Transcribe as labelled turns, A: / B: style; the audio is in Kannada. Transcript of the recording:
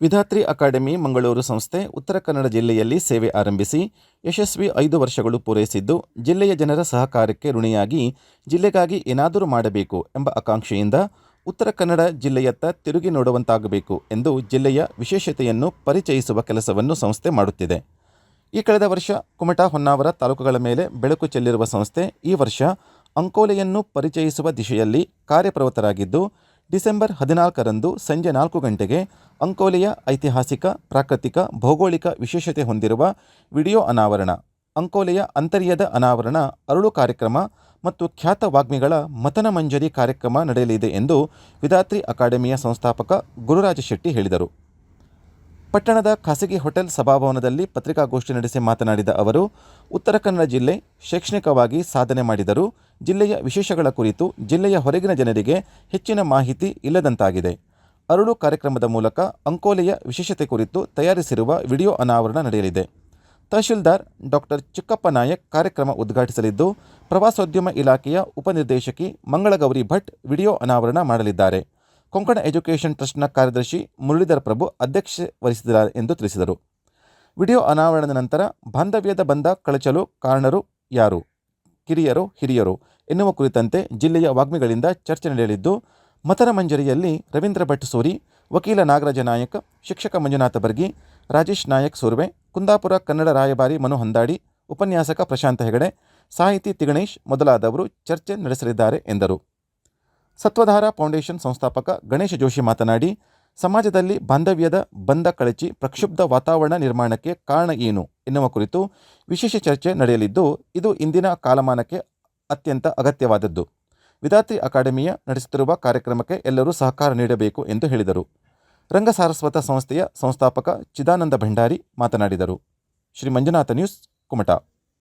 A: ವಿಧಾತ್ರಿ ಅಕಾಡೆಮಿ ಮಂಗಳೂರು ಸಂಸ್ಥೆ ಉತ್ತರ ಕನ್ನಡ ಜಿಲ್ಲೆಯಲ್ಲಿ ಸೇವೆ ಆರಂಭಿಸಿ ಯಶಸ್ವಿ ಐದು ವರ್ಷಗಳು ಪೂರೈಸಿದ್ದು, ಜಿಲ್ಲೆಯ ಜನರ ಸಹಕಾರಕ್ಕೆ ಋಣಿಯಾಗಿ ಜಿಲ್ಲೆಗಾಗಿ ಏನಾದರೂ ಮಾಡಬೇಕು ಎಂಬ ಆಕಾಂಕ್ಷೆಯಿಂದ ಉತ್ತರ ಕನ್ನಡ ಜಿಲ್ಲೆಯತ್ತ ತಿರುಗಿ ನೋಡುವಂತಾಗಬೇಕು ಎಂದು ಜಿಲ್ಲೆಯ ವಿಶೇಷತೆಯನ್ನು ಪರಿಚಯಿಸುವ ಕೆಲಸವನ್ನು ಸಂಸ್ಥೆ ಮಾಡುತ್ತಿದೆ. ಈ ಕಳೆದ ವರ್ಷ ಕುಮಟಾ ಹೊನ್ನಾವರ ತಾಲೂಕುಗಳ ಮೇಲೆ ಬೆಳಕು ಚೆಲ್ಲಿರುವ ಸಂಸ್ಥೆ ಈ ವರ್ಷ ಅಂಕೋಲೆಯನ್ನು ಪರಿಚಯಿಸುವ ದಿಶೆಯಲ್ಲಿ ಕಾರ್ಯಪ್ರವೃತ್ತರಾಗಿದ್ದು, ಡಿಸೆಂಬರ್ ಹದಿನಾಲ್ಕರಂದು ಸಂಜೆ ನಾಲ್ಕು ಗಂಟೆಗೆ ಅಂಕೋಲೆಯ ಐತಿಹಾಸಿಕ, ಪ್ರಾಕೃತಿಕ, ಭೌಗೋಳಿಕ ವಿಶೇಷತೆ ಹೊಂದಿರುವ ವಿಡಿಯೋ ಅನಾವರಣ. ಅಂಕೋಲೆಯ ಅಂತರ್ಯದ ಅನಾವರಣ, ಅರಳು ಕಾರ್ಯಕ್ರಮ ಮತ್ತು ಖ್ಯಾತ ವಾಗ್ಮಿಗಳ ಮತನ ಮಂಜರಿ ಕಾರ್ಯಕ್ರಮ ನಡೆಯಲಿದೆ ಎಂದು ವಿದಾತ್ರಿ ಅಕಾಡೆಮಿಯ ಸಂಸ್ಥಾಪಕ ಗುರುರಾಜ ಶೆಟ್ಟಿ ಹೇಳಿದರು. ಪಟ್ಟಣದ ಖಾಸಗಿ ಹೋಟೆಲ್ ಸಭಾಭವನದಲ್ಲಿ ಪತ್ರಿಕಾಗೋಷ್ಠಿ ನಡೆಸಿ ಮಾತನಾಡಿದ ಅವರು, ಉತ್ತರ ಕನ್ನಡ ಜಿಲ್ಲೆ ಶೈಕ್ಷಣಿಕವಾಗಿ ಸಾಧನೆ ಮಾಡಿದರೂ ಜಿಲ್ಲೆಯ ವಿಶೇಷಗಳ ಕುರಿತು ಜಿಲ್ಲೆಯ ಹೊರಗಿನ ಜನರಿಗೆ ಹೆಚ್ಚಿನ ಮಾಹಿತಿ ಇಲ್ಲದಂತಾಗಿದೆ. ಅರಳು ಕಾರ್ಯಕ್ರಮದ ಮೂಲಕ ಅಂಕೋಲೆಯ ವಿಶೇಷತೆ ಕುರಿತು ತಯಾರಿಸಿರುವ ವಿಡಿಯೋ ಅನಾವರಣ ನಡೆಯಲಿದೆ. ತಹಶೀಲ್ದಾರ್ ಡಾಕ್ಟರ್ ಚಿಕ್ಕಪ್ಪ ನಾಯಕ್ ಕಾರ್ಯಕ್ರಮ ಉದ್ಘಾಟಿಸಲಿದ್ದು, ಪ್ರವಾಸೋದ್ಯಮ ಇಲಾಖೆಯ ಉಪನಿರ್ದೇಶಕಿ ಮಂಗಳಗೌರಿ ಭಟ್ ವಿಡಿಯೋ ಅನಾವರಣ ಮಾಡಲಿದ್ದಾರೆ. ಕೊಂಕಣ ಎಜುಕೇಷನ್ ಟ್ರಸ್ಟ್ನ ಕಾರ್ಯದರ್ಶಿ ಮುರಳೀಧರ ಪ್ರಭು ಅಧ್ಯಕ್ಷತೆ ವಹಿಸಿದ್ದಾರೆ ಎಂದು ತಿಳಿಸಿದರು. ವಿಡಿಯೋ ಅನಾವರಣದ ನಂತರ ಬಾಂಧವ್ಯದ ಬಂಧ ಕಳಚಲು ಕಾರಣರು ಯಾರು? ಕಿರಿಯರು, ಹಿರಿಯರು ಎನ್ನುವ ಕುರಿತಂತೆ ಜಿಲ್ಲೆಯ ವಾಗ್ಮಿಗಳಿಂದ ಚರ್ಚೆ ನಡೆಯಲಿದ್ದು ಮತನ ಮಂಜರಿಯಲ್ಲಿ ರವೀಂದ್ರ ಭಟ್ ಸೂರಿ, ವಕೀಲ ನಾಗರಾಜ ನಾಯಕ್, ಶಿಕ್ಷಕ ಮಂಜುನಾಥ ಬರ್ಗಿ, ರಾಜೇಶ್ ನಾಯಕ್ ಸೂರ್ವೆ, ಕುಂದಾಪುರ ಕನ್ನಡ ರಾಯಭಾರಿ ಮನು ಹೊಂದಾಡಿ, ಉಪನ್ಯಾಸಕ ಪ್ರಶಾಂತ ಹೆಗಡೆ, ಸಾಹಿತಿ ತಿಗಣೇಶ್ ಮೊದಲಾದವರು ಚರ್ಚೆ ನಡೆಸಲಿದ್ದಾರೆ ಎಂದರು. ಸತ್ವಧಾರ ಫೌಂಡೇಶನ್ ಸಂಸ್ಥಾಪಕ ಗಣೇಶ ಜೋಶಿ ಮಾತನಾಡಿ, ಸಮಾಜದಲ್ಲಿ ಬಾಂಧವ್ಯದ ಬಂಧ ಕಳಚಿ ಪ್ರಕ್ಷುಬ್ಧ ವಾತಾವರಣ ನಿರ್ಮಾಣಕ್ಕೆ ಕಾರಣ ಏನು ಎನ್ನುವ ಕುರಿತು ವಿಶೇಷ ಚರ್ಚೆ ನಡೆಯಲಿದ್ದು, ಇದು ಇಂದಿನ ಕಾಲಮಾನಕ್ಕೆ ಅತ್ಯಂತ ಅಗತ್ಯವಾದದ್ದು. ವಿಧಾತ್ರಿ ಅಕಾಡೆಮಿಯ ನಡೆಸುತ್ತಿರುವ ಕಾರ್ಯಕ್ರಮಕ್ಕೆ ಎಲ್ಲರೂ ಸಹಕಾರ ನೀಡಬೇಕು ಎಂದು ಹೇಳಿದರು. ರಂಗ ಸಾರಸ್ವತ ಸಂಸ್ಥೆಯ ಸಂಸ್ಥಾಪಕ ಚಿದಾನಂದ ಭಂಡಾರಿ ಮಾತನಾಡಿದರು. ಶ್ರೀ ಮಂಜುನಾಥ ನ್ಯೂಸ್, ಕುಮಟಾ.